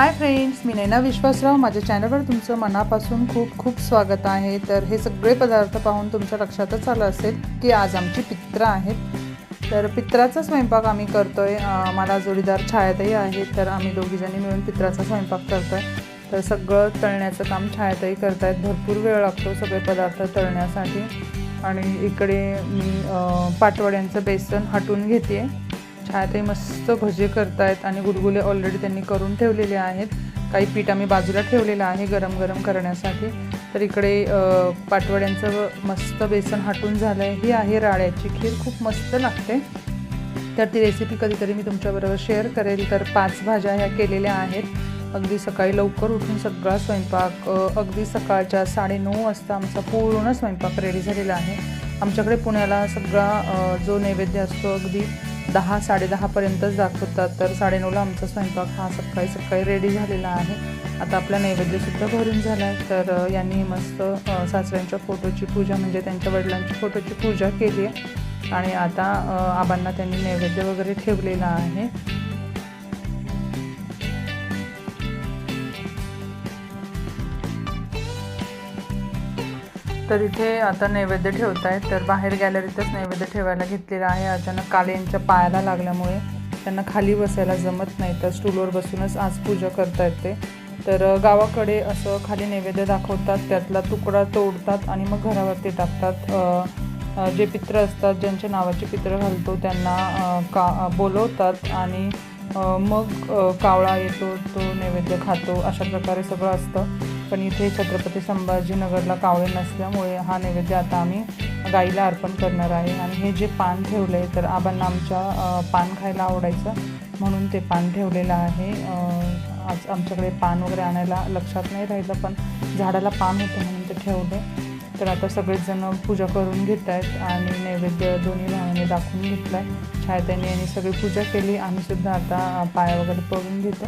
Hi friends मी नैना विश्वासराव. माझ्या चॅनलवर तुमचं मनापासून खूप खूप स्वागत आहे. तर हे सगळे पदार्थ पाहून तुमच्या लक्षातच आलं असेल की आज आमची पित्र आहेत तर पित्राचा स्वयंपाक आम्ही करतो आहे मला जोडीदार छायातही आहे. तर आम्ही दोघीजणी मिळून पित्राचा स्वयंपाक करतो आहे तर सगळं तळण्याचं काम छायाताई करतायत. भरपूर वेळ लागतो सगळे पदार्थ तळण्यासाठी. आणि इकडे मी पाटवड्यांचं बेसन हटून घेते छायाताई मस्त भजे करतायत आणि गुलगुले ऑलरेडी त्यांनी करून ठेवलेले आहेत. काही पीठ आम्ही बाजूला ठेवलेलं आहे गरम गरम करण्यासाठी. तर इकडे पाटवड्यांचं मस्त बेसन हटून झालं आहे ही आहे राळ्याची खीर. खूप मस्त लागते. तर ती रेसिपी कधीतरी मी तुमच्याबरोबर शेअर करेल. तर पाच भाज्या ह्या केलेल्या आहेत. अगदी सकाळी लवकर उठून सगळा स्वयंपाक अगदी सकाळच्या साडेनऊ वाजता आमचा पूर्ण स्वयंपाक रेडी झालेला आहे. आमच्याकडे पुण्याला सगळा जो नैवेद्य असतो अगदी दहा साडेदहापर्यंतच दाखवतात. तर साडेनऊला आमचा स्वयंपाक हा सकाळी सकाळी रेडी झालेला आहे. आता आपला नैवेद्यसुद्धा भरून झाला आहे तर यांनी मस्त सासऱ्यांच्या फोटोची पूजा म्हणजे त्यांच्या वडिलांची फोटोची पूजा केली आहे. आणि आता आबांना त्यांनी नैवेद्य वगैरे ठेवलेला आहे. तर इथे आता नैवेद्य ठेवत आहेत तर बाहेर गॅलरीतच नैवेद्य ठेवायला घेतलेला आहे. अचानक काले यांच्या पायाला लागल्यामुळे त्यांना खाली बसायला जमत नाही तर स्टूलवर बसूनच आज पूजा करता येते तर गावाकडे असं खाली नैवेद्य दाखवतात त्यातला तुकडा तोडतात आणि मग घरावरती टाकतात. जे पित्र असतात ज्यांच्या नावाचे पित्र घालतो त्यांना का बोलवतात आणि मग कावळा येतो तो नैवेद्य खातो अशा प्रकारे सगळं असतं. पण इथे छत्रपती संभाजीनगरला कावळे नसल्यामुळे हा नैवेद्य आता आम्ही गाईला अर्पण करणार आहे. आणि हे जे पान ठेवलं आहे तर आबांना आमच्या पान खायला आवडायचं. म्हणून ते पान ठेवलेलं आहे. आज आमच्याकडे पान वगैरे आणायला लक्षात नाही राहिलं पण झाडाला पान होतं म्हणून ते ठेवले तर आता सगळेचजण पूजा करून घेत आहेत आणि नैवेद्य दोन्ही भावाने दाखवून घेतला आहे छायताने यांनी सगळी पूजा केली. आम्ही सुद्धा आता पाया वगैरे पडून घेतो.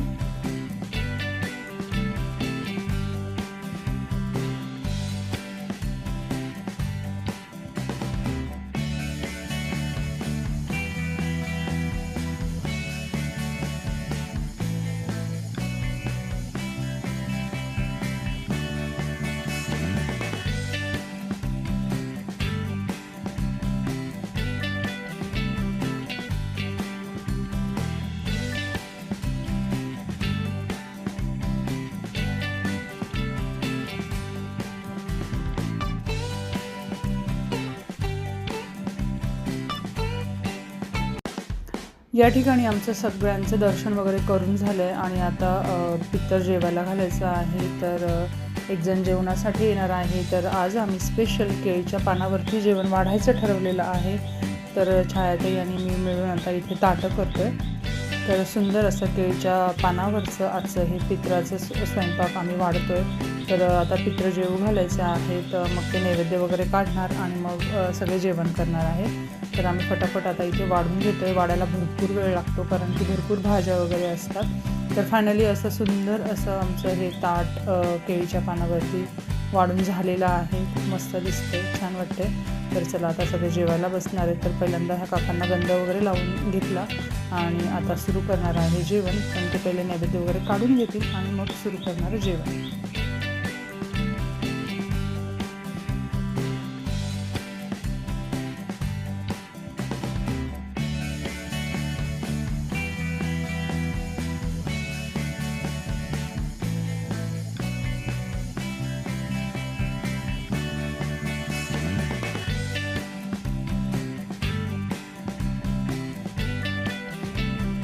या ठिकाणी आमचं सगळ्यांचं दर्शन वगैरे करून झालं आहे आणि आता अ, पित्तर जेवायला घालायचं आहे. तर एकजण जेवणासाठी येणार आहे. तर आज आम्ही स्पेशल केळीच्या पानावरती जेवण वाढायचं ठरवलेलं आहे. तर छायाताई आणि मी मिळून आता इथे ताटं करतो आहे तर सुंदर असं केळीच्या पानावरचं आजचं हे पित्राचं स्वयंपाक आम्ही वाढतो आहे तर आता पित्र जेवू घालायचं आहे तर मग ते नैवेद्य वगैरे काढणार आणि मग सगळे जेवण करणार आहे. तर आम्ही फटाफट आता इथे वाढून घेतो आहे वाढायला भरपूर वेळ लागतो कारण की भरपूर भाज्या वगैरे असतात. तर फायनली असं सुंदर असं आमचं हे ताट केळीच्या पानावरती वाढून झालेलं आहे. खूप मस्त दिसते छान वाटते तर चला आता सगळे जेवायला बसणार आहे तर पहिल्यांदा ह्या काकांना गंध वगैरे लावून घेतला आणि आता सुरू करणार आहे जेवण. पण ते पहिले नैवेद्य वगैरे काढून घेतील आणि मग सुरू करणार जेवण.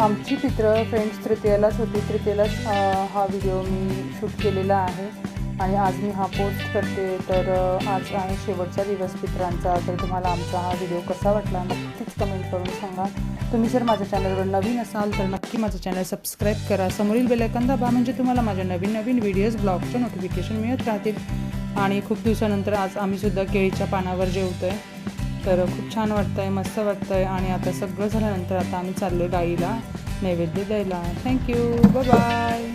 आमची पित्र फ्रेंड्स तृतीयेलाच होती. तृतीयेलाच हा व्हिडिओ मी शूट केलेला आहे. आणि आज मी हा पोस्ट करते. तर आज आहे शेवटचा दिवस पित्रांचा तर तुम्हाला आमचा हा व्हिडिओ कसा वाटला नक्कीच कमेंट करून सांगा. तुम्ही जर माझ्या चॅनलवर नवीन असाल तर नक्की माझं चॅनल सबस्क्राईब करा. समोरील बेलायकन दाबा म्हणजे तुम्हाला माझ्या नवीन नवीन व्हिडिओज ब्लॉगचे नोटिफिकेशन मिळत राहतील. आणि खूप दिवसानंतर आज आम्हीसुद्धा केळीच्या पानावर जेवतो आहे तर खूप छान वाटतं आहे मस्त वाटतं आहे आणि आता सगळं झाल्यानंतर आता आम्ही चाललो गाईला नैवेद्य द्यायला. Thank you bye